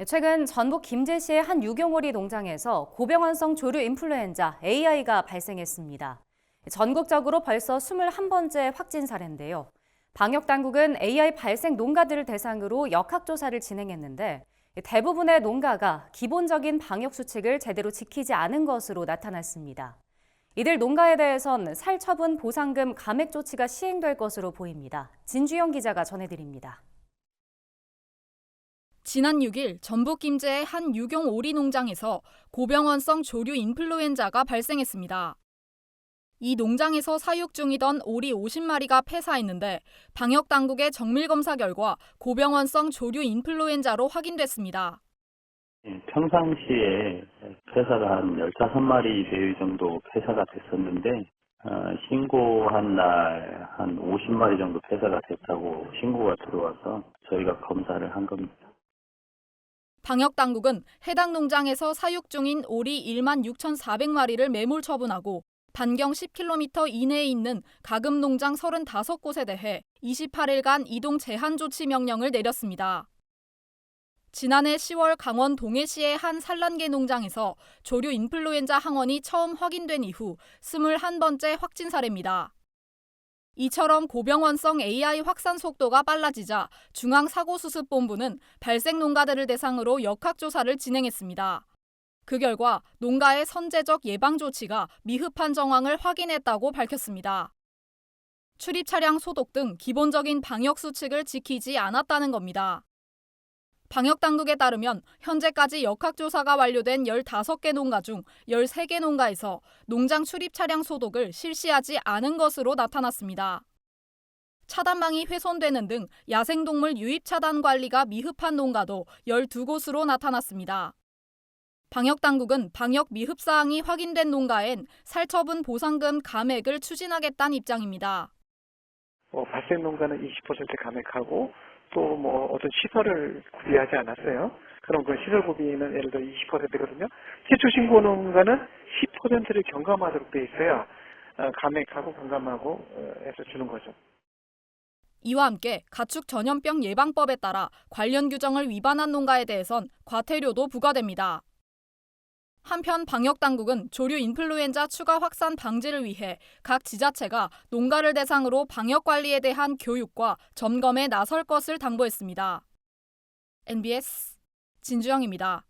네, 최근 전북 김제시의 한 유경오리 농장에서 고병환성 조류 인플루엔자 AI가 발생했습니다. 전국적으로 벌써 21번째 확진 사례인데요. 방역 당국은 AI 발생 농가들을 대상으로 역학 조사를 진행했는데 대부분의 농가가 기본적인 방역 수칙을 제대로 지키지 않은 것으로 나타났습니다. 이들 농가에 대해선 살처분 보상금 감액 조치가 시행될 것으로 보입니다. 진주영 기자가 전해드립니다. 지난 6일 전북 김제의 한 유경 오리 농장에서 고병원성 조류 인플루엔자가 발생했습니다. 이 농장에서 사육 중이던 오리 50마리가 폐사했는데 방역 당국의 정밀 검사 결과 고병원성 조류 인플루엔자로 확인됐습니다. 예, 평상시에 폐사가 한 15마리 대회 정도 폐사가 됐었는데 어, 신고한 날 한 50마리 정도 폐사가 됐다고 신고가 들어와서 저희가 검사를 한 겁니다. 방역 당국은 해당 농장에서 사육 중인 오리 1만 6,400마리를 매몰 처분하고 반경 10km 이내에 있는 가금 농장 35곳에 대해 28일간 이동 제한 조치 명령을 내렸습니다. 지난해 10월 강원 동해시의 한 산란계 농장에서 조류 인플루엔자 항원이 처음 확인된 이후 21번째 확진 사례입니다. 이처럼 고병원성 AI 확산 속도가 빨라지자 중앙사고수습본부는 발생 농가들을 대상으로 역학조사를 진행했습니다. 그 결과 농가의 선제적 예방 조치가 미흡한 정황을 확인했다고 밝혔습니다. 출입 차량 소독 등 기본적인 방역 수칙을 지키지 않았다는 겁니다. 방역 당국에 따르면 현재까지 역학조사가 완료된 15개 농가 중 13개 농가에서 농장 출입 차량 소독을 실시하지 않은 것으로 나타났습니다. 차단망이 훼손되는 등 야생동물 유입 차단 관리가 미흡한 농가도 12곳으로 나타났습니다. 방역 당국은 방역 미흡 사항이 확인된 농가엔 살처분 보상금 감액을 추진하겠다는 입장입니다. 뭐 발생 농가는 20% 감액하고 또 뭐 어떤 시설을 구비하지 않았어요. 그럼 그 시설 구비는 예를 들어 20%거든요. 최초 신고 농가는 10%를 경감하도록 돼 있어요. 어, 감액하고 경감하고 어, 해서 주는 거죠. 이와 함께 가축 전염병 예방법에 따라 관련 규정을 위반한 농가에 대해선 과태료도 부과됩니다. 한편 방역 당국은 조류 인플루엔자 추가 확산 방지를 위해 각 지자체가 농가를 대상으로 방역 관리에 대한 교육과 점검에 나설 것을 당부했습니다. NBS 진주영입니다.